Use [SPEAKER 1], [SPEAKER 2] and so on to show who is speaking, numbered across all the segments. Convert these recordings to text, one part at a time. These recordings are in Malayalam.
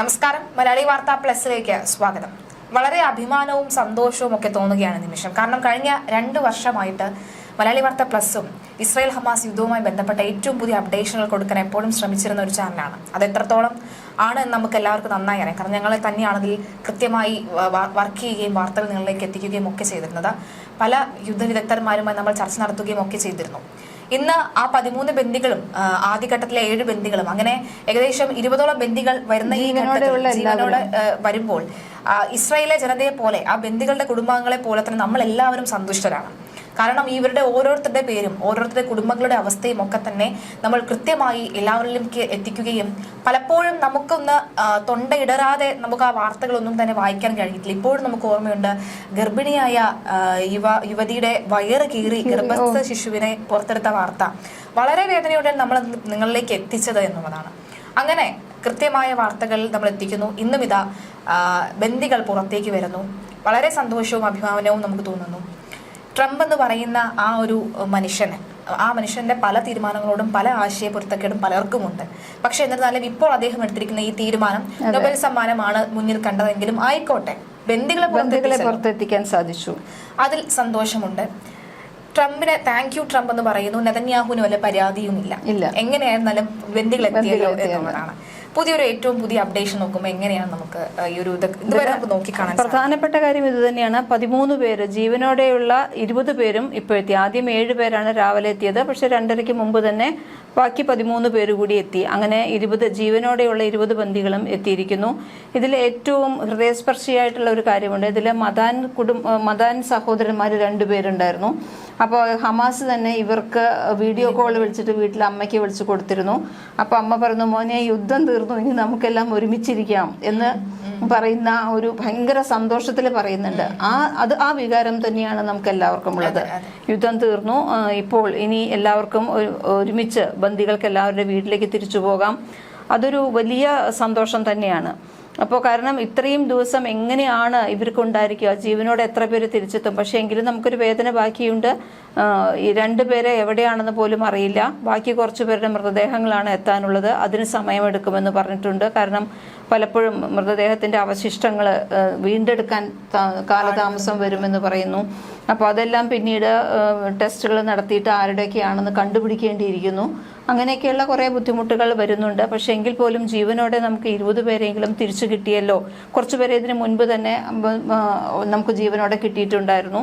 [SPEAKER 1] നമസ്കാരം. മലയാളി വാർത്താ പ്ലസിലേക്ക് സ്വാഗതം. വളരെ അഭിമാനവും സന്തോഷവും ഒക്കെ തോന്നുകയാണ് നിമിഷം. കാരണം കഴിഞ്ഞ രണ്ട് വർഷമായിട്ട് മലയാളി വാർത്ത പ്ലസും ഇസ്രായേൽ ഹമാസ് യുദ്ധവുമായി ബന്ധപ്പെട്ട ഏറ്റവും പുതിയ അപ്ഡേഷനുകൾ കൊടുക്കാൻ എപ്പോഴും ശ്രമിച്ചിരുന്ന ഒരു ചാനലാണ്. അത് എത്രത്തോളം ആണ് എന്ന് നമുക്ക് എല്ലാവർക്കും നന്നായി അറിയാം. കാരണം ഞങ്ങൾ തന്നെയാണ് അതിൽ കൃത്യമായി വർക്ക് ചെയ്യുകയും വാർത്തകൾ നിങ്ങളിലേക്ക് എത്തിക്കുകയും ഒക്കെ ചെയ്തിരുന്നത്. പല യുദ്ധ വിദഗ്ധന്മാരുമായി നമ്മൾ ചർച്ച നടത്തുകയും ഒക്കെ ചെയ്തിരുന്നു. ഇന്ന് ആ പതിമൂന്ന് ബന്ദികളും ആദ്യഘട്ടത്തിലെ ഏഴ് ബന്ദികളും അങ്ങനെ ഏകദേശം ഇരുപതോളം ബന്ദികൾ വരുന്ന ഈ ജീവനോടെ വരുമ്പോൾ ഇസ്രായേലിലെ ജനതയെ പോലെ ആ ബന്ദികളുടെ കുടുംബാംഗങ്ങളെ പോലെ തന്നെ നമ്മൾ എല്ലാവരും സന്തുഷ്ടരാണ്. കാരണം ഇവരുടെ ഓരോരുത്തരുടെ പേരും ഓരോരുത്തരുടെ കുടുംബങ്ങളുടെ അവസ്ഥയും ഒക്കെ തന്നെ നമ്മൾ കൃത്യമായി എല്ലാവരിലേക്ക് എത്തിക്കുകയും പലപ്പോഴും നമുക്കൊന്ന് തൊണ്ടയിടരാതെ നമുക്ക് ആ വാർത്തകളൊന്നും തന്നെ വായിക്കാൻ കഴിയത്തില്ല ഇപ്പോഴും നമുക്ക് ഓർമ്മയുണ്ട് ഗർഭിണിയായ യുവ യുവതിയുടെ വയറ് കീറി ഗർഭസ്ഥ ശിശുവിനെ പുറത്തെടുത്ത വാർത്ത വളരെ വേദനയോടെ നമ്മൾ നിങ്ങളിലേക്ക് എത്തിച്ചത് എന്നുള്ളതാണ്. അങ്ങനെ കൃത്യമായ വാർത്തകൾ നമ്മൾ എത്തിക്കുന്നു. ഇന്നും ഇതാ ബന്ദികൾ പുറത്തേക്ക് വരുന്നു. വളരെ സന്തോഷവും അഭിമാനവും നമുക്ക് തോന്നുന്നു. ട്രംപ് എന്ന് പറയുന്ന ആ ഒരു മനുഷ്യന് ആ മനുഷ്യന്റെ പല തീരുമാനങ്ങളോടും പല ആശയ പൊരുത്തക്കേടും പലർക്കുമുണ്ട്. പക്ഷെ എന്നിരുന്നാലും ഇപ്പോൾ അദ്ദേഹം എടുത്തിരിക്കുന്ന ഈ തീരുമാനം നൊബേൽ സമ്മാനമാണ് മുന്നിൽ കണ്ടതെങ്കിലും ആയിക്കോട്ടെ.
[SPEAKER 2] ബന്ധുക്കളെ
[SPEAKER 1] ബന്ധുക്കളെ.
[SPEAKER 2] പുറത്തെത്തിക്കാൻ സാധിച്ചു.
[SPEAKER 1] അതിൽ സന്തോഷമുണ്ട്. ട്രംപിനെ താങ്ക് യു ട്രംപ് എന്ന് പറയുന്നു. നെതന്യാഹുവിന് വല്ല പരാതിയുമില്ല.
[SPEAKER 2] ഇല്ല.
[SPEAKER 1] എങ്ങനെയായിരുന്നാലും
[SPEAKER 2] ബന്ധുക്കളെത്തിയല്ലോ
[SPEAKER 1] എന്നുള്ളതാണ്. പുതിയൊരു ഏറ്റവും പുതിയ അപ്ഡേഷൻ നോക്കുമ്പോൾ എങ്ങനെയാണ് നമുക്ക് ഈ ഒരു ഇതുവരെ നമുക്ക് നോക്കിക്കാണാൻ
[SPEAKER 2] പ്രധാനപ്പെട്ട കാര്യം ഇത് തന്നെയാണ്. പതിമൂന്ന് പേര് ജീവനോടെയുള്ള ഇരുപത് പേരും ഇപ്പോൾ എത്തി ആദ്യം ഏഴ് പേരാണ് രാവിലെ എത്തിയത്. പക്ഷെ രണ്ടരയ്ക്ക് മുമ്പ് തന്നെ ബാക്കി പതിമൂന്ന് പേര് കൂടി എത്തി. അങ്ങനെ ഇരുപത് ജീവനോടെയുള്ള ഇരുപത് ബന്ദികളും എത്തിയിരിക്കുന്നു. ഇതിൽ ഏറ്റവും ഹൃദയസ്പർശിയായിട്ടുള്ള ഒരു കാര്യമുണ്ട്. ഇതിൽ മദാൻ കുടും മദാൻ സഹോദരന്മാർ രണ്ടുപേരുണ്ടായിരുന്നു അപ്പോൾ ഹമാസ് തന്നെ ഇവർക്ക് വീഡിയോ കോൾ വിളിച്ചിട്ട് വീട്ടിൽ അമ്മയ്ക്ക് വിളിച്ചു കൊടുത്തിരുന്നു. അപ്പോൾ അമ്മ പറഞ്ഞു മോനെ യുദ്ധം തീർന്നു. ഇനി നമുക്കെല്ലാം ഒരുമിച്ചിരിക്കാം എന്ന് പറയുന്ന ഒരു ഭയങ്കര സന്തോഷത്തിൽ പറയുന്നുണ്ട്. ആ അത് ആ വികാരം തന്നെയാണ് നമുക്ക് എല്ലാവർക്കും ഉള്ളത് യുദ്ധം തീർന്നു. ഇപ്പോൾ ഇനി എല്ലാവർക്കും ഒരുമിച്ച് ബന്ദികൾക്ക് എല്ലാവരുടെ വീട്ടിലേക്ക് തിരിച്ചു പോകാം. അതൊരു വലിയ സന്തോഷം തന്നെയാണ്. അപ്പോൾ കാരണം ഇത്രയും ദിവസം എങ്ങനെയാണ് ഇവർക്ക് ഉണ്ടായിരിക്കുക ജീവനോടെ എത്ര പേര് തിരിച്ചെത്തും? പക്ഷേ എങ്കിലും നമുക്കൊരു വേദന ബാക്കിയുണ്ട്. ഈ രണ്ട് പേരെ എവിടെയാണെന്ന് പോലും അറിയില്ല. ബാക്കി കുറച്ച് പേരുടെ മൃതദേഹങ്ങളാണ് എത്താനുള്ളത്. അതിന് സമയമെടുക്കുമെന്ന് പറഞ്ഞിട്ടുണ്ട്. കാരണം പലപ്പോഴും മൃതദേഹത്തിന്റെ അവശിഷ്ടങ്ങൾ വീണ്ടെടുക്കാൻ കാലതാമസം വരുമെന്ന് പറയുന്നു. അപ്പോൾ അതെല്ലാം പിന്നീട് ടെസ്റ്റുകൾ നടത്തിയിട്ട് ആരുടെയൊക്കെയാണെന്ന് കണ്ടുപിടിക്കേണ്ടിയിരിക്കുന്നു. അങ്ങനെയൊക്കെയുള്ള കുറേ ബുദ്ധിമുട്ടുകൾ വരുന്നുണ്ട്. പക്ഷെ എങ്കിൽ പോലും ജീവനോടെ നമുക്ക് ഇരുപത് പേരെങ്കിലും തിരിച്ചു കിട്ടിയല്ലോ. കുറച്ചു പേരെ ഇതിന് മുൻപ് തന്നെ നമുക്ക് ജീവനോടെ കിട്ടിയിട്ടുണ്ടായിരുന്നു.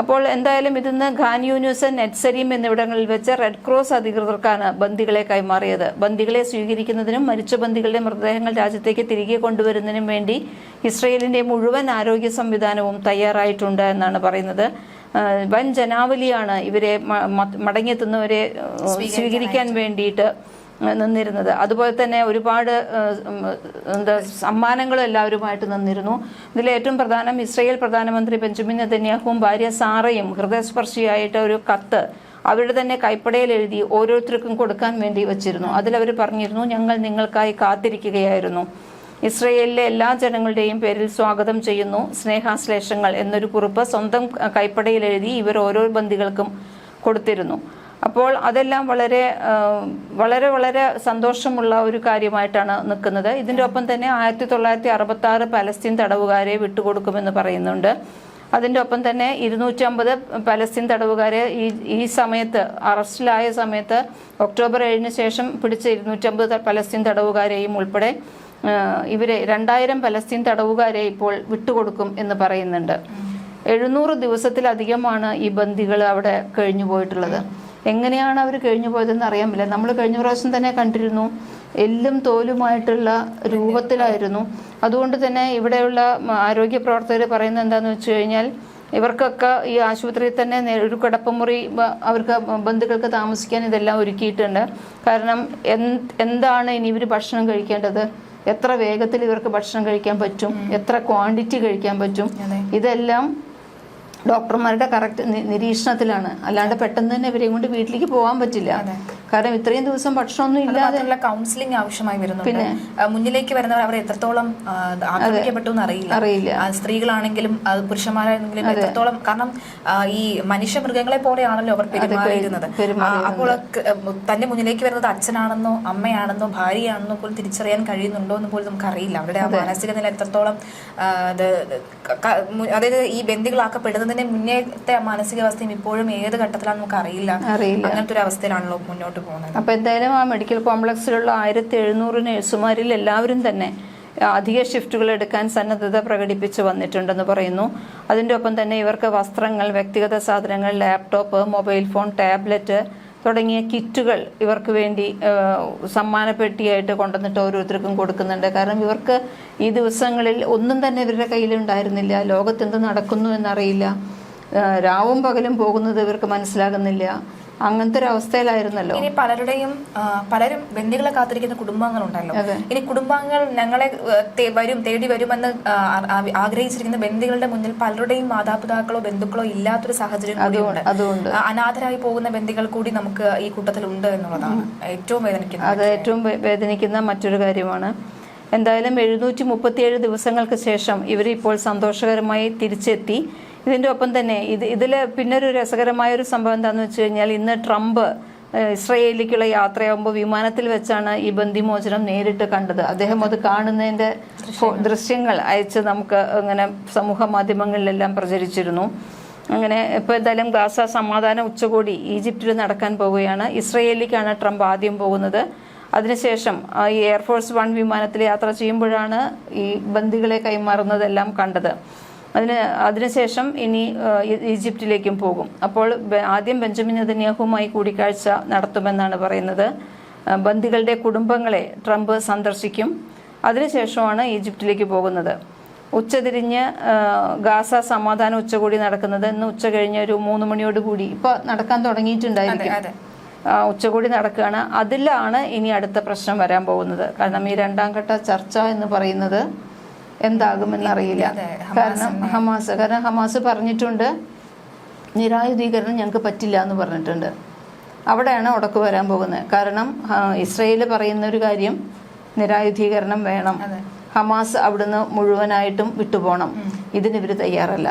[SPEAKER 2] അപ്പോൾ എന്തായാലും ഇതിന്ന് ഖാൻ യൂനിസ് നെറ്റ്സരീം എന്നിവിടങ്ങളിൽ വെച്ച് റെഡ് ക്രോസ് അധികൃതർക്കാണ് ബന്ദികളെ കൈമാറിയത്. ബന്ദികളെ സ്വീകരിക്കുന്നതിനും മരിച്ച ബന്ദികളുടെ മൃതദേഹങ്ങൾ രാജ്യത്തേക്ക് തിരികെ കൊണ്ടുവരുന്നതിനും വേണ്ടി ഇസ്രയേലിന്റെ മുഴുവൻ ആരോഗ്യ സംവിധാനവും തയ്യാറായിട്ടുണ്ട് എന്നാണ് പറയുന്നത്. വൻ ജനാവലിയാണ് ഇവരെ മടങ്ങിയെത്തുന്നവരെ സ്വീകരിക്കാൻ വേണ്ടിയിട്ട് നിന്നിരുന്നത്. അതുപോലെ തന്നെ ഒരുപാട് എന്താ സമ്മാനങ്ങൾ എല്ലാവരുമായിട്ട് നിന്നിരുന്നു. ഇതിൽ ഏറ്റവും പ്രധാനം ഇസ്രയേൽ പ്രധാനമന്ത്രി ബെഞ്ചമിൻ നെതന്യാഹുവും ഭാര്യ സാറയും ഹൃദയസ്പർശിയായിട്ട് ഒരു കത്ത് അവരുടെ തന്നെ കൈപ്പടയിൽ എഴുതി ഓരോരുത്തർക്കും കൊടുക്കാൻ വേണ്ടി വച്ചിരുന്നു. അതിലവർ പറഞ്ഞിരുന്നു ഞങ്ങൾ നിങ്ങൾക്കായി കാത്തിരിക്കുകയായിരുന്നു. ഇസ്രയേലിലെ എല്ലാ ജനങ്ങളുടെയും പേരിൽ സ്വാഗതം ചെയ്യുന്നു. സ്നേഹാശ്ലേഷങ്ങൾ എന്നൊരു കുറിപ്പ് സ്വന്തം കൈപ്പടയിൽ എഴുതി ഇവർ ഓരോ ബന്ധികൾക്കും കൊടുത്തിരുന്നു. അപ്പോൾ അതെല്ലാം വളരെ വളരെ വളരെ സന്തോഷമുള്ള ഒരു കാര്യമായിട്ടാണ് നിൽക്കുന്നത്. ഇതിന്റെ ഒപ്പം തന്നെ ആയിരത്തി തൊള്ളായിരത്തി അറുപത്തി ആറ് പലസ്തീൻ തടവുകാരെ വിട്ടുകൊടുക്കുമെന്ന് പറയുന്നുണ്ട്. അതിന്റെ ഒപ്പം തന്നെ ഇരുന്നൂറ്റമ്പത് പലസ്തീൻ തടവുകാരെ ഈ ഈ സമയത്ത് അറസ്റ്റിലായ സമയത്ത് ഒക്ടോബർ ഏഴിന് ശേഷം പിടിച്ച ഇരുന്നൂറ്റമ്പത് പലസ്തീൻ തടവുകാരെയും ഉൾപ്പെടെ ഇവരെ രണ്ടായിരം പലസ്തീൻ തടവുകാരെ ഇപ്പോൾ വിട്ടുകൊടുക്കും എന്ന് പറയുന്നുണ്ട്. എഴുന്നൂറ് ദിവസത്തിലധികമാണ് ഈ ബന്ദികൾ അവിടെ കഴിഞ്ഞു പോയിട്ടുള്ളത്. എങ്ങനെയാണ് അവർ കഴിഞ്ഞു പോയതെന്ന് അറിയാൻ പറ്റില്ല. നമ്മൾ കഴിഞ്ഞ പ്രാവശ്യം തന്നെ കണ്ടിരുന്നു. എല്ലും തോലുമായിട്ടുള്ള രൂപത്തിലായിരുന്നു. അതുകൊണ്ട് തന്നെ ഇവിടെയുള്ള ആരോഗ്യ പ്രവർത്തകർ പറയുന്നത് എന്താണെന്ന് വെച്ച് കഴിഞ്ഞാൽ ഇവർക്കൊക്കെ ഈ ആശുപത്രിയിൽ തന്നെ ഒരു കിടപ്പുമുറി അവർക്ക് ബന്ധുക്കൾക്ക് താമസിക്കാൻ ഇതെല്ലാം ഒരുക്കിയിട്ടുണ്ട്. കാരണം എന്താണ് ഇനി ഇവർ ഭക്ഷണം കഴിക്കേണ്ടത്? എത്ര വേഗത്തിൽ ഇവർക്ക് ഭക്ഷണം കഴിക്കാൻ പറ്റും? എത്ര ക്വാണ്ടിറ്റി കഴിക്കാൻ പറ്റും. ഇതെല്ലാം ഡോക്ടർമാരുടെ കറക്റ്റ് നിരീക്ഷണത്തിലാണ്. അല്ലാണ്ട് പെട്ടെന്ന് തന്നെ ഇവരെയും കൊണ്ട് വീട്ടിലേക്ക് പോകാൻ പറ്റില്ല. കാരണം ഇത്രയും ദിവസം ഭക്ഷണമൊന്നും ഇല്ലാതെ
[SPEAKER 1] കൗൺസിലിംഗ് ആവശ്യമായി വരുന്നുണ്ട്. പിന്നെ മുന്നിലേക്ക് വരുന്നവർ അവർ എത്രത്തോളം ആക്രമിക്കപ്പെട്ടു എന്ന് അറിയില്ല.
[SPEAKER 2] അറിയില്ല.
[SPEAKER 1] സ്ത്രീകളാണെങ്കിലും പുരുഷന്മാരാണെങ്കിലും എത്രത്തോളം കാരണം ഈ മനുഷ്യ മൃഗങ്ങളെ പോലെയാണല്ലോ അവർ പെരുമാറിയിരുന്നത്. അപ്പോൾ തന്റെ മുന്നിലേക്ക് വരുന്നത് അച്ഛനാണെന്നോ അമ്മയാണെന്നോ ഭാര്യയാണെന്നോ പോലും തിരിച്ചറിയാൻ കഴിയുന്നുണ്ടോ എന്ന് പോലും നമുക്കറിയില്ല. അവരുടെ ആ മാനസിക നില എത്രത്തോളം അതായത് ഈ ബന്ദികളാക്കപ്പെടുന്നതിന്റെ മുന്നേത്തെ മാനസികാവസ്ഥയും ഇപ്പോഴും ഏത് ഘട്ടത്തിലാണെന്ന് നമുക്ക് അറിയില്ല. അങ്ങനത്തെ ഒരു അവസ്ഥയിലാണല്ലോ മുന്നോട്ട് പോകുന്നത്.
[SPEAKER 2] അപ്പൊ എന്തായാലും ആ മെഡിക്കൽ കോംപ്ലക്സിലുള്ള ആയിരത്തി എഴുന്നൂറ് നഴ്സുമാരിൽ എല്ലാവരും തന്നെ അധിക ഷിഫ്റ്റുകൾ എടുക്കാൻ സന്നദ്ധത പ്രകടിപ്പിച്ചു വന്നിട്ടുണ്ടെന്ന് പറയുന്നു. അതിന്റെ ഒപ്പം തന്നെ ഇവർക്ക് വസ്ത്രങ്ങൾ വ്യക്തിഗത സാധനങ്ങൾ ലാപ്ടോപ്പ് മൊബൈൽ ഫോൺ ടാബ്ലറ്റ് തുടങ്ങിയ കിറ്റുകൾ ഇവർക്ക് വേണ്ടി സമ്മാനപ്പെട്ടിയായിട്ട് കൊണ്ടുവന്നിട്ട് ഓരോരുത്തർക്കും കൊടുക്കുന്നുണ്ട്. കാരണം ഇവർക്ക് ഈ ദിവസങ്ങളിൽ ഒന്നും തന്നെ ഇവരുടെ കയ്യിലുണ്ടായിരുന്നില്ല. ലോകത്തെന്ത് നടക്കുന്നു എന്നറിയില്ല. രാവും പകലും പോകുന്നത് ഇവർക്ക് മനസ്സിലാകുന്നില്ല. അങ്ങനത്തെ ഒരു അവസ്ഥയിലായിരുന്നല്ലോ
[SPEAKER 1] ഇനി പലരുടെയും പലരും ബന്ദികളെ കാത്തിരിക്കുന്ന കുടുംബാംഗങ്ങളുണ്ടല്ലോ.
[SPEAKER 2] ഉണ്ടല്ലോ
[SPEAKER 1] ഇനി കുടുംബാംഗങ്ങൾ ഞങ്ങളെ വരും തേടി വരുമെന്ന് ആഗ്രഹിച്ചിരിക്കുന്ന ബന്ദികളുടെ മുന്നിൽ പലരുടെയും മാതാപിതാക്കളോ ബന്ധുക്കളോ ഇല്ലാത്തൊരു സാഹചര്യം കൂടിയുണ്ട്.
[SPEAKER 2] അതുകൊണ്ട്.
[SPEAKER 1] അനാഥരായി പോകുന്ന ബന്ദികൾ കൂടി നമുക്ക് ഈ കൂട്ടത്തിൽ ഉണ്ട് എന്നുള്ളതാണ് ഏറ്റവും വേദനിക്കുന്നത്
[SPEAKER 2] അത് ഏറ്റവും വേദനിക്കുന്ന മറ്റൊരു കാര്യമാണ്. എന്തായാലും എഴുന്നൂറ്റി മുപ്പത്തിയേഴ് ദിവസങ്ങൾക്ക് ശേഷം ഇവർ ഇപ്പോൾ സന്തോഷകരമായി തിരിച്ചെത്തി. ഇതിന്റെ ഒപ്പം തന്നെ ഇത് ഇതിൽ പിന്നൊരു രസകരമായ ഒരു സംഭവം എന്താണെന്ന് വെച്ച് കഴിഞ്ഞാൽ ഇന്ന് ട്രംപ് ഇസ്രയേലിലേക്കുള്ള യാത്രയാകുമ്പോൾ വിമാനത്തിൽ വെച്ചാണ് ഈ ബന്ദിമോചനം നേരിട്ട് കണ്ടത്. അദ്ദേഹം അത് കാണുന്നതിന്റെ ദൃശ്യങ്ങൾ അയച്ച് നമുക്ക് അങ്ങനെ സമൂഹ മാധ്യമങ്ങളിലെല്ലാം പ്രചരിച്ചിരുന്നു. അങ്ങനെ ഇപ്പോൾ എന്തായാലും ഗാസ സമാധാന ഉച്ചകോടി ഈജിപ്തിൽ നടക്കാൻ പോവുകയാണ്. ഇസ്രയേലിലേക്കാണ് ട്രംപ് ആദ്യം പോകുന്നത്. അതിനുശേഷം ഈ എയർഫോഴ്സ് വൺ വിമാനത്തിൽ യാത്ര ചെയ്യുമ്പോഴാണ് ഈ ബന്ദികളെ കൈമാറുന്നതെല്ലാം കണ്ടത്. അതിന് അതിനുശേഷം ഇനി ഈജിപ്തിലേക്കും പോകും. അപ്പോൾ ആദ്യം ബെഞ്ചമിൻ നെതന്യാഹുവുമായി കൂടിക്കാഴ്ച നടത്തുമെന്നാണ് പറയുന്നത്. ബന്ദികളുടെ കുടുംബങ്ങളെ ട്രംപ് സന്ദർശിക്കും. അതിനുശേഷമാണ് ഈജിപ്തിലേക്ക് പോകുന്നത്. ഉച്ചതിരിഞ്ഞ് ഗാസ സമാധാന ഉച്ചകോടി നടക്കുന്നത് ഇന്ന് ഉച്ച കഴിഞ്ഞ ഒരു മൂന്ന് മണിയോട് കൂടി. ഇപ്പൊ നടക്കാൻ തുടങ്ങിയിട്ടുണ്ടായിരിക്കും. ഉച്ചകോടി നടക്കുകയാണ്. അതിലാണ് ഇനി അടുത്ത പ്രശ്നം വരാൻ പോകുന്നത്. കാരണം ഈ രണ്ടാം ഘട്ട ചർച്ച എന്ന് പറയുന്നത് എന്താകുമെന്നറിയില്ല.
[SPEAKER 1] അറിയില്ല
[SPEAKER 2] കാരണം ഹമാസ് കാരണം ഹമാസ് പറഞ്ഞിട്ടുണ്ട് നിരായുധീകരണം ഞങ്ങൾക്ക് പറ്റില്ല എന്ന് പറഞ്ഞിട്ടുണ്ട്. അവിടെയാണ് ഉടക്ക് വരാൻ പോകുന്നത്. കാരണം ഇസ്രയേൽ പറയുന്ന ഒരു കാര്യം നിരായുധീകരണം വേണം. ഹമാസ് അവിടുന്ന് മുഴുവനായിട്ടും വിട്ടുപോകണം. ഇതിന് ഇവർ തയ്യാറല്ല.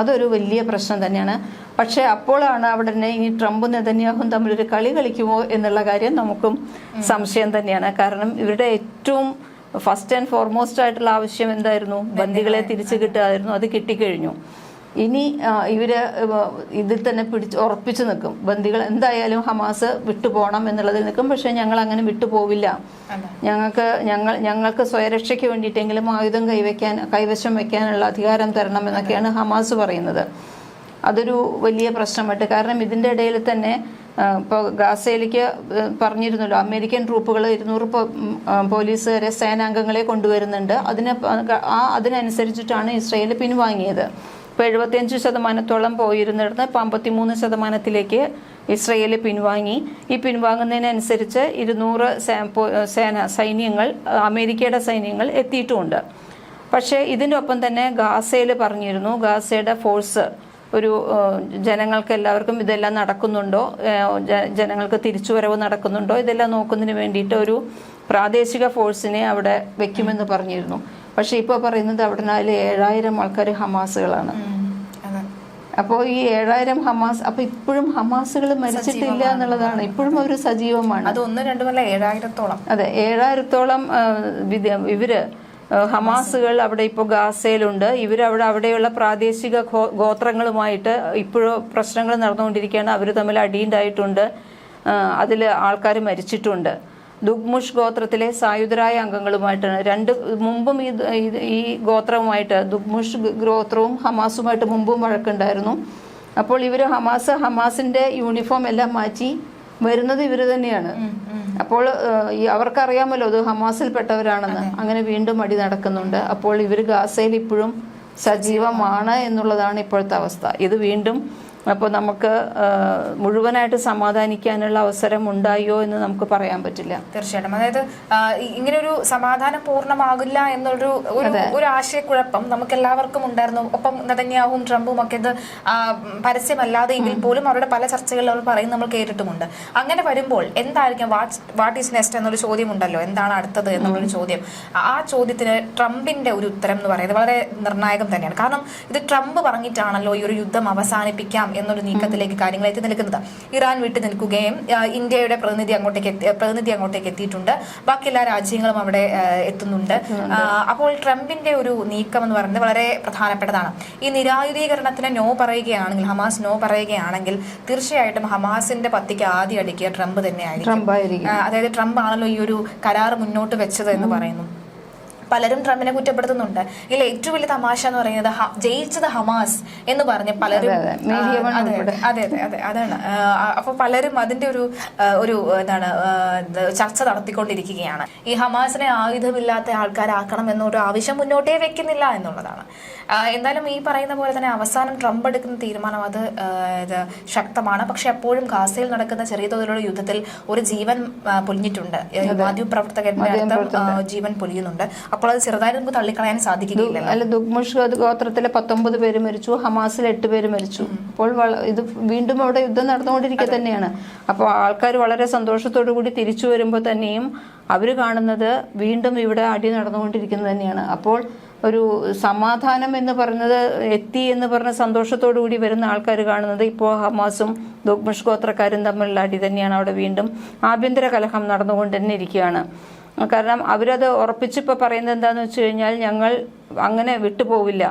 [SPEAKER 2] അതൊരു വലിയ പ്രശ്നം തന്നെയാണ്. പക്ഷേ അപ്പോഴാണ് അവിടെ തന്നെ ഈ ട്രംപും നെതന്യാഹും തമ്മിലൊരു കളി കളിക്കുമോ എന്നുള്ള കാര്യം നമുക്കും സംശയം തന്നെയാണ്. കാരണം ഇവരുടെ ഏറ്റവും ഫസ്റ്റ് ആൻഡ് ഫോർമോസ്റ്റ് ആയിട്ടുള്ള ആവശ്യം എന്തായിരുന്നു? ബന്ദികളെ തിരിച്ചു കിട്ടുകയായിരുന്നു അത് കിട്ടിക്കഴിഞ്ഞു. ഇനി ഇവർ ഇതിൽ തന്നെ പിടിച്ച് ഉറപ്പിച്ചു നിൽക്കും. ബന്ദികൾ എന്തായാലും ഹമാസ് വിട്ടുപോകണം എന്നുള്ളതിൽ നിൽക്കും. പക്ഷെ ഞങ്ങൾ അങ്ങനെ വിട്ടുപോവില്ല. ഞങ്ങൾക്ക് ഞങ്ങൾ ഞങ്ങൾക്ക് സ്വയരക്ഷയ്ക്ക് വേണ്ടിയിട്ടെങ്കിലും ആയുധം കൈവയ്ക്കാൻ കൈവശം വെക്കാനുള്ള അധികാരം തരണം എന്നൊക്കെയാണ് ഹമാസ് പറയുന്നത്. അതൊരു വലിയ പ്രശ്നമായിട്ട്. കാരണം ഇതിന്റെ ഇടയിൽ തന്നെ ഇപ്പോൾ ഗാസയിലേക്ക് പറഞ്ഞിരുന്നല്ലോ അമേരിക്കൻ ട്രൂപ്പുകൾ ഇരുന്നൂറ് പോലീസുകാരെ സേനാംഗങ്ങളെ കൊണ്ടുവരുന്നുണ്ട്. അതിന് ആ അതിനനുസരിച്ചിട്ടാണ് ഇസ്രയേൽ പിൻവാങ്ങിയത്. ഇപ്പോൾ എഴുപത്തിയഞ്ച് ശതമാനത്തോളം പോയിരുന്നിടത്ത് ഇപ്പം അമ്പത്തിമൂന്ന് ശതമാനത്തിലേക്ക് ഇസ്രയേൽ പിൻവാങ്ങി. ഈ പിൻവാങ്ങുന്നതിനനുസരിച്ച് ഇരുന്നൂറ് സേന സൈന്യങ്ങൾ അമേരിക്കയുടെ സൈന്യങ്ങൾ എത്തിയിട്ടുമുണ്ട്. പക്ഷേ ഇതിനൊപ്പം തന്നെ ഗാസയിൽ പറഞ്ഞിരുന്നു ഗാസയുടെ ഫോഴ്സ് ഒരു ജനങ്ങൾക്ക് എല്ലാവർക്കും ഇതെല്ലാം നടക്കുന്നുണ്ടോ? ജനങ്ങൾക്ക് തിരിച്ചുവരവ് നടക്കുന്നുണ്ടോ? ഇതെല്ലാം നോക്കുന്നതിന് വേണ്ടിയിട്ട് ഒരു പ്രാദേശിക ഫോഴ്സിനെ അവിടെ വെക്കുമെന്ന് പറഞ്ഞിരുന്നു. പക്ഷെ ഇപ്പോൾ പറയുന്നത് അവിടെ നാല് ഏഴായിരം ആൾക്കാർ ഹമാസുകളാണ്. അപ്പോൾ ഈ ഏഴായിരം ഹമാസ് അപ്പോൾ ഇപ്പോഴും ഹമാസുകൾ മരിച്ചിട്ടില്ല എന്നുള്ളതാണ്. ഇപ്പോഴും അവർ സജീവമാണ്.
[SPEAKER 1] അത് ഒന്ന് രണ്ടുമല്ല ഏഴായിരത്തോളം.
[SPEAKER 2] അതെ ഏഴായിരത്തോളം ഇവർ ഹമാസുകൾ അവിടെ ഇപ്പോൾ ഗാസയിലുണ്ട്. ഇവരവിടെ അവിടെയുള്ള പ്രാദേശിക ഗോത്രങ്ങളുമായിട്ട് ഇപ്പോഴും പ്രശ്നങ്ങൾ നടന്നുകൊണ്ടിരിക്കുകയാണ്. അവർ തമ്മിൽ അടിയുണ്ടായിട്ടുണ്ട്. അതിൽ ആൾക്കാർ മരിച്ചിട്ടുണ്ട്. ദുഗ്മുഷ് ഗോത്രത്തിലെ സായുധരായ അംഗങ്ങളുമായിട്ടാണ്. രണ്ട് മുമ്പും ഈ ഈ ഗോത്രവുമായിട്ട് ദുഗ്മുഷ് ഗോത്രവും ഹമാസുമായിട്ട് മുമ്പും വഴക്കുണ്ടായിരുന്നു. അപ്പോൾ ഇവർ ഹമാസ് ഹമാസിന്റെ യൂണിഫോം എല്ലാം മാറ്റി വരുന്നത് ഇവർ തന്നെയാണ്. അപ്പോൾ ഈ അവർക്കറിയാമല്ലോ ഇത് ഹമാസിൽപ്പെട്ടവരാണെന്ന്. അങ്ങനെ വീണ്ടും അടി നടക്കുന്നുണ്ട്. അപ്പോൾ ഇവർ ഗാസയിൽ ഇപ്പോഴും സജീവമാണ് എന്നുള്ളതാണ് ഇപ്പോഴത്തെ അവസ്ഥ. ഇത് വീണ്ടും അപ്പോൾ നമുക്ക് മുഴുവനായിട്ട് സമാധാനിക്കാനുള്ള അവസരം ഉണ്ടായോ എന്ന് നമുക്ക് പറയാൻ പറ്റില്ല.
[SPEAKER 1] തീർച്ചയായിട്ടും. അതായത് ഇങ്ങനെ ഒരു ഇങ്ങനൊരു സമാധാനം പൂർണമാകില്ല എന്നൊരു ഒരു ആശയക്കുഴപ്പം നമുക്ക് എല്ലാവർക്കും ഉണ്ടായിരുന്നു. ഒപ്പം നെതന്യാഹും ട്രംപും ഒക്കെ ഇത് പരസ്യമല്ലാതെ എങ്കിൽ പോലും അവരുടെ പല ചർച്ചകളിൽ അവർ പറയും നമ്മൾ കേട്ടിട്ടുമുണ്ട്. അങ്ങനെ വരുമ്പോൾ എന്തായിരിക്കും വാട്ട് വാട്ട് ഈസ് നെക്സ്റ്റ് എന്നൊരു ചോദ്യം ഉണ്ടല്ലോ എന്താണ് അടുത്തത് എന്നുള്ളൊരു ചോദ്യം. ആ ചോദ്യത്തിന് ട്രംപിന്റെ ഒരു ഉത്തരം എന്ന് പറയുന്നത് വളരെ നിർണായകം തന്നെയാണ്. കാരണം ഇത് ട്രംപ് പറഞ്ഞിട്ടാണല്ലോ ഈ ഒരു യുദ്ധം അവസാനിപ്പിക്കാം എന്നൊരു നീക്കത്തിലേക്ക് കാര്യങ്ങൾ എത്തി നിൽക്കുന്നത്. ഇറാൻ വിട്ടു നിൽക്കുകയും ഇന്ത്യയുടെ പ്രതിനിധി അങ്ങോട്ടേക്ക് പ്രതിനിധി അങ്ങോട്ടേക്ക് എത്തിയിട്ടുണ്ട്. ബാക്കി എല്ലാ രാജ്യങ്ങളും അവിടെ എത്തുന്നുണ്ട്. അപ്പോൾ ട്രംപിന്റെ ഒരു നീക്കം എന്ന് പറയുന്നത് വളരെ പ്രധാനപ്പെട്ടതാണ്. ഈ നിരായുധീകരണത്തിന് നോ പറയുകയാണെങ്കിൽ ഹമാസ് നോ പറയുകയാണെങ്കിൽ തീർച്ചയായിട്ടും ഹമാസിന്റെ പത്തിക്ക് ആദ്യം അടിക്കുക ട്രംപ് തന്നെയായിരിക്കും. അതായത് ട്രംപ് ആണല്ലോ ഈ ഒരു കരാർ മുന്നോട്ട് വെച്ചത് എന്ന് പറയുന്നു. പലരും ട്രംപിനെ കുറ്റപ്പെടുത്തുന്നുണ്ട്. ഇതിൽ ഏറ്റവും വലിയ തമാശ എന്ന് പറയുന്നത് ജയിച്ചത് ഹമാസ് എന്ന് പറഞ്ഞ് പലരും
[SPEAKER 2] അതെ, അതെ.
[SPEAKER 1] അതെ, അതെ അതെ അതെ അതാണ്. അപ്പൊ പലരും അതിന്റെ ഒരു ഒരു എന്താണ് ചർച്ച നടത്തിക്കൊണ്ടിരിക്കുകയാണ്. ഈ ഹമാസിനെ ആയുധമില്ലാത്ത ആൾക്കാരാക്കണം എന്നൊരു ആവശ്യം മുന്നോട്ടേ വെക്കുന്നില്ല എന്നുള്ളതാണ്. എന്തായാലും ഈ പറയുന്ന പോലെ തന്നെ അവസാനം ട്രംപ് എടുക്കുന്ന തീരുമാനം അത് ശക്തമാണ്. പക്ഷെ എപ്പോഴും ഗാസയിൽ നടക്കുന്ന ചെറിയ തോതിലുള്ള യുദ്ധത്തിൽ ഒരു ജീവൻ പൊലിഞ്ഞിട്ടുണ്ട്. മാധ്യമ മാധ്യമപ്രവർത്തകരുടെ ജീവൻ പൊലിയുന്നുണ്ട്. അപ്പോൾ അത് ചെറുതായി നമുക്ക് തള്ളിക്കളയാൻ സാധിക്കില്ല
[SPEAKER 2] അല്ല ദുഗ്മുഷ് ഗോത്രത്തിലെ പത്തൊമ്പത് പേര് മരിച്ചു ഹമാസിൽ എട്ട് പേര് മരിച്ചു. അപ്പോൾ ഇത് വീണ്ടും അവിടെ യുദ്ധം നടന്നുകൊണ്ടിരിക്കുക തന്നെയാണ്. അപ്പോൾ ആൾക്കാർ വളരെ സന്തോഷത്തോടു കൂടി തിരിച്ചു വരുമ്പോൾ തന്നെയും അവർ കാണുന്നത് വീണ്ടും ഇവിടെ അടി നടന്നുകൊണ്ടിരിക്കുന്നത് തന്നെയാണ്. അപ്പോൾ ഒരു സമാധാനം എന്ന് പറഞ്ഞത് എത്തി എന്ന് പറഞ്ഞ സന്തോഷത്തോടു കൂടി വരുന്ന ആൾക്കാർ കാണുന്നത് ഇപ്പോൾ ഹമാസും ദുഗ്മുഷ് ഗോത്രക്കാരും തമ്മിലുള്ള അടി തന്നെയാണ് അവിടെ വീണ്ടും ആഭ്യന്തര കലഹം നടന്നുകൊണ്ട് തന്നെ ഇരിക്കുകയാണ് കാരണം അവരത് ഉറപ്പിച്ചിപ്പോൾ പറയുന്നത് എന്താണെന്ന് വെച്ച് കഴിഞ്ഞാൽ ഞങ്ങൾ അങ്ങനെ വിട്ടുപോവില്ല.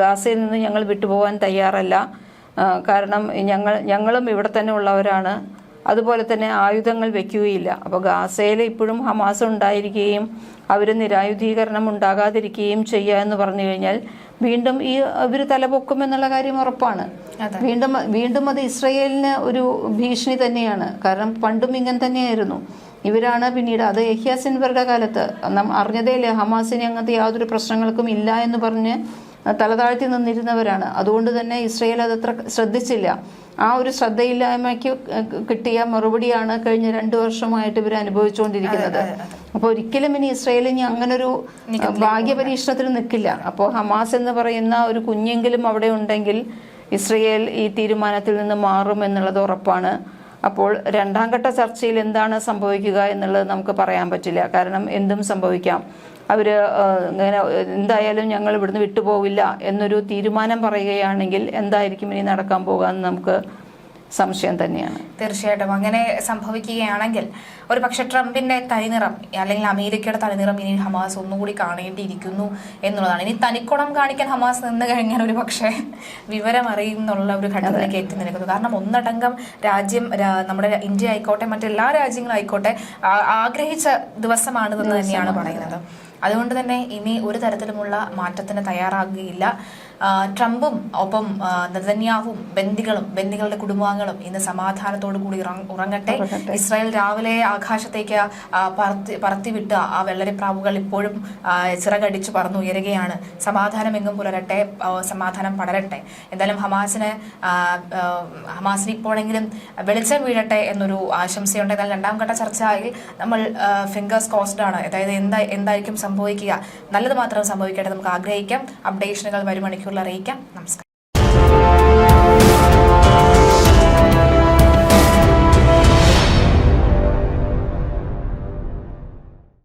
[SPEAKER 2] ഗാസയിൽ നിന്ന് ഞങ്ങൾ വിട്ടുപോകാൻ തയ്യാറല്ല. കാരണം ഞങ്ങൾ ഞങ്ങളും ഇവിടെ തന്നെ ഉള്ളവരാണ്. അതുപോലെ തന്നെ ആയുധങ്ങൾ വെക്കുകയില്ല. അപ്പോൾ ഗാസയിൽ ഇപ്പോഴും ഹമാസ് ഉണ്ടായിരിക്കുകയും അവർ നിരായുധീകരണം ഉണ്ടാകാതിരിക്കുകയും ചെയ്യുക എന്ന് പറഞ്ഞു കഴിഞ്ഞാൽ വീണ്ടും ഈ ഇവർ തലപൊക്കും എന്നുള്ള കാര്യം ഉറപ്പാണ്. വീണ്ടും വീണ്ടും അത് ഇസ്രയേലിന് ഒരു ഭീഷണി തന്നെയാണ്. കാരണം പണ്ടും ഇങ്ങനെ തന്നെയായിരുന്നു. ഇവരാണ് പിന്നീട് അത് യഹ്യ സിൻവറുടെ കാലത്ത്. നാം അറിഞ്ഞതേയില്ല ഹമാസിന് അങ്ങനത്തെ യാതൊരു പ്രശ്നങ്ങൾക്കും ഇല്ല എന്ന് പറഞ്ഞ് തലതാഴ്ത്തി നിന്നിരുന്നവരാണ്. അതുകൊണ്ട് തന്നെ ഇസ്രയേൽ അതത്ര ശ്രദ്ധിച്ചില്ല. ആ ഒരു ശ്രദ്ധയില്ലായ്മയ്ക്ക് കിട്ടിയ മറുപടിയാണ് കഴിഞ്ഞ രണ്ടു വർഷമായിട്ട് ഇവർ അനുഭവിച്ചുകൊണ്ടിരിക്കുന്നത്. അപ്പോൾ ഒരിക്കലും ഇനി ഇസ്രയേൽ ഇനി അങ്ങനൊരു ഭാഗ്യപരീക്ഷണത്തിന് നിൽക്കില്ല. അപ്പോൾ ഹമാസ് എന്ന് പറയുന്ന ഒരു കുഞ്ഞെങ്കിലും അവിടെ ഉണ്ടെങ്കിൽ ഇസ്രയേൽ ഈ തീരുമാനത്തിൽ നിന്ന് മാറും എന്നുള്ളത് ഉറപ്പാണ്. അപ്പോൾ രണ്ടാം ഘട്ട ചർച്ചയിൽ എന്താണ് സംഭവിക്കുക എന്നുള്ളത് നമുക്ക് പറയാൻ പറ്റില്ല. കാരണം എന്തും സംഭവിക്കാം. അവർ ഇങ്ങനെ എന്തായാലും ഞങ്ങൾ ഇവിടുന്ന് വിട്ടുപോവില്ല എന്നൊരു തീരുമാനം പറയുകയാണെങ്കിൽ എന്തായിരിക്കും ഇനി നടക്കാൻ പോകുക എന്ന് നമുക്ക് സംശയം തന്നെയാണ്.
[SPEAKER 1] തീർച്ചയായിട്ടും. അങ്ങനെ സംഭവിക്കുകയാണെങ്കിൽ ഒരു പക്ഷെ ട്രംപിന്റെ തനിനിറം അല്ലെങ്കിൽ അമേരിക്കയുടെ തനിനിറം ഇനി ഹമാസ് ഒന്നുകൂടി കാണേണ്ടിയിരിക്കുന്നു എന്നുള്ളതാണ്. ഇനി തനിക്കുണം കാണിക്കാൻ ഹമാസ് നിന്ന് കഴിഞ്ഞാൽ ഒരു പക്ഷേ വിവരം അറിയും എന്നുള്ള ഒരു ഘട്ടത്തിലേക്ക് എത്തി നിൽക്കുന്നു. കാരണം ഒന്നടങ്കം രാജ്യം നമ്മുടെ ഇന്ത്യ ആയിക്കോട്ടെ മറ്റെല്ലാ രാജ്യങ്ങളായിക്കോട്ടെ ആഗ്രഹിച്ച ദിവസമാണിതെന്ന് തന്നെയാണ് പറയുന്നത്. അതുകൊണ്ട് തന്നെ ഇനി ഒരു തരത്തിലുമുള്ള മാറ്റത്തിന് തയ്യാറാകുകയില്ല. ട്രംപും ഒപ്പം നെതന്യാഹും ബന്ദികളും ബന്ദികളുടെ കുടുംബാംഗങ്ങളും ഇന്ന് സമാധാനത്തോടു കൂടി ഉറങ്ങട്ടെ. ഇസ്രായേൽ രാവിലെ ആകാശത്തേക്ക് പറത്തി പറത്തിവിട്ട ആ വെള്ളരിപ്രാവുകൾ ഇപ്പോഴും ചിറകടിച്ചു പറന്നുയരുകയാണ് സമാധാനം എങ്ങും പുലരട്ടെ സമാധാനം പടരട്ടെ. എന്തായാലും ഹമാസിന് ഹമാസിന് ഇപ്പോഴെങ്കിലും വെളിച്ചം വീഴട്ടെ എന്നൊരു ആശംസയുണ്ട്. എന്നാൽ രണ്ടാം ഘട്ട ചർച്ചയിൽ നമ്മൾ ഫിംഗേഴ്സ് കോസ്ഡ് ആണ്. അതായത് എന്താ എന്തായിരിക്കും സംഭവിക്കുക? നല്ലത് മാത്രം സംഭവിക്കട്ടെ നമുക്ക് ആഗ്രഹിക്കാം. അപ്ഡേഷനുകൾ വരും മണിക്കൂറിൽ അറിയിക്കാം. നമസ്കാരം.